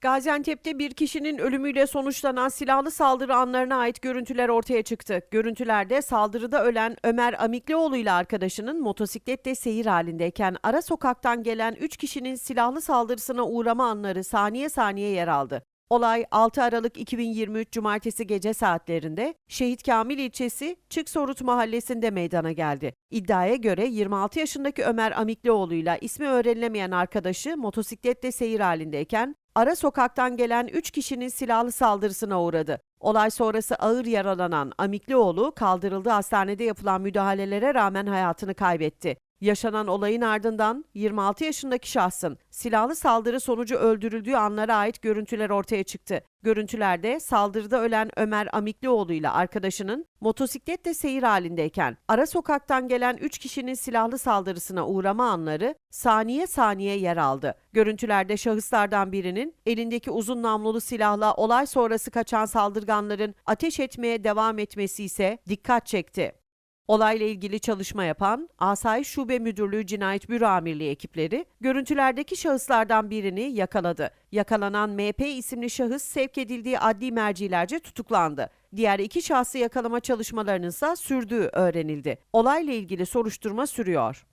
Gaziantep'te bir kişinin ölümüyle sonuçlanan silahlı saldırı anlarına ait görüntüler ortaya çıktı. Görüntülerde saldırıda ölen Ömer Amiklioğlu ile arkadaşının motosiklette seyir halindeyken ara sokaktan gelen 3 kişinin silahlı saldırısına uğrama anları saniye saniye yer aldı. Olay 6 Aralık 2023 Cumartesi gece saatlerinde Şehit Kamil ilçesi Çıksorut mahallesinde meydana geldi. İddiaya göre 26 yaşındaki Ömer Amiklioğlu ile ismi öğrenilemeyen arkadaşı motosiklette seyir halindeyken ara sokaktan gelen 3 kişinin silahlı saldırısına uğradı. Olay sonrası ağır yaralanan Amiklioğlu kaldırıldığı hastanede yapılan müdahalelere rağmen hayatını kaybetti. Yaşanan olayın ardından 26 yaşındaki şahsın silahlı saldırı sonucu öldürüldüğü anlara ait görüntüler ortaya çıktı. Görüntülerde saldırıda ölen Ömer Amiklioğlu ile arkadaşının motosikletle seyir halindeyken ara sokaktan gelen 3 kişinin silahlı saldırısına uğrama anları saniye saniye yer aldı. Görüntülerde şahıslardan birinin elindeki uzun namlulu silahla olay sonrası kaçan saldırganların ateş etmeye devam etmesi ise dikkat çekti. Olayla ilgili çalışma yapan Asayiş Şube Müdürlüğü Cinayet Büro Amirliği ekipleri görüntülerdeki şahıslardan birini yakaladı. Yakalanan MP isimli şahıs sevk edildiği adli mercilerce tutuklandı. Diğer iki şahsı yakalama çalışmalarının ise sürdüğü öğrenildi. Olayla ilgili soruşturma sürüyor.